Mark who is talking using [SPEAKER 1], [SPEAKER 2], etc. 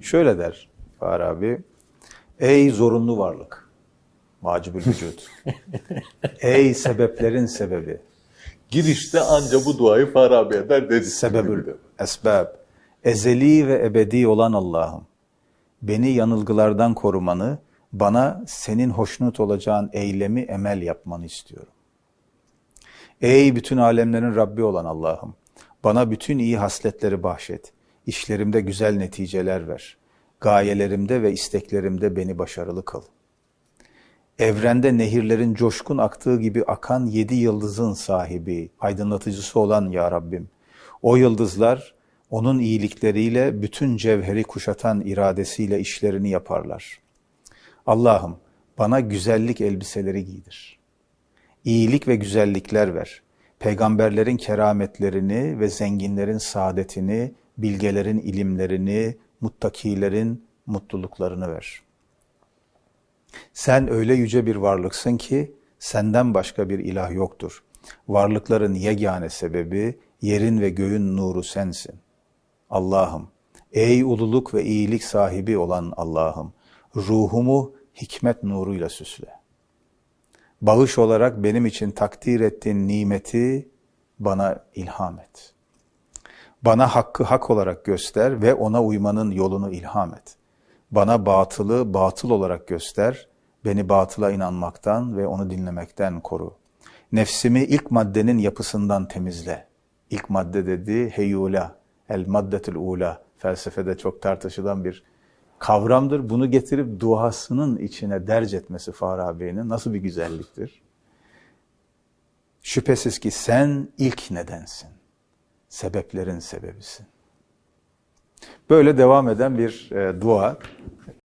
[SPEAKER 1] Şöyle der Farabi. Ey zorunlu varlık. Vacibül vücut. Ey sebeplerin sebebi.
[SPEAKER 2] Girişte anca bu duayı Farabi eder dedi.
[SPEAKER 1] Sebebül esbab. Ezeli ve ebedi olan Allah'ım. Beni yanılgılardan korumanı, bana senin hoşnut olacağın eylemi emel yapmanı istiyorum. Ey bütün alemlerin Rabbi olan Allah'ım, bana bütün iyi hasletleri bahşet, işlerimde güzel neticeler ver, gayelerimde ve isteklerimde beni başarılı kıl. Evrende nehirlerin coşkun aktığı gibi akan yedi yıldızın sahibi, aydınlatıcısı olan Ya Rabbim. O yıldızlar onun iyilikleriyle bütün cevheri kuşatan iradesiyle işlerini yaparlar. Allah'ım bana güzellik elbiseleri giydir. İyilik ve güzellikler ver. Peygamberlerin kerametlerini ve zenginlerin saadetini, bilgelerin ilimlerini, muttakilerin mutluluklarını ver.'' Sen öyle yüce bir varlıksın ki senden başka bir ilah yoktur. Varlıkların yegane sebebi, yerin ve göğün nuru sensin. Allah'ım, ey ululuk ve iyilik sahibi olan Allah'ım, ruhumu hikmet nuruyla süsle. Bağış olarak benim için takdir ettiğin nimeti bana ilham et. Bana hakkı hak olarak göster ve ona uymanın yolunu ilham et. Bana batılı batıl olarak göster, beni batıla inanmaktan ve onu dinlemekten koru. Nefsimi ilk maddenin yapısından temizle. İlk madde dediği heyula, el maddetül ula, felsefede çok tartışılan bir kavramdır. Bunu getirip duasının içine derc etmesi Farabi'nin nasıl bir güzelliktir. Şüphesiz ki sen ilk nedensin, sebeplerin sebebisin. Böyle devam eden bir e, dua.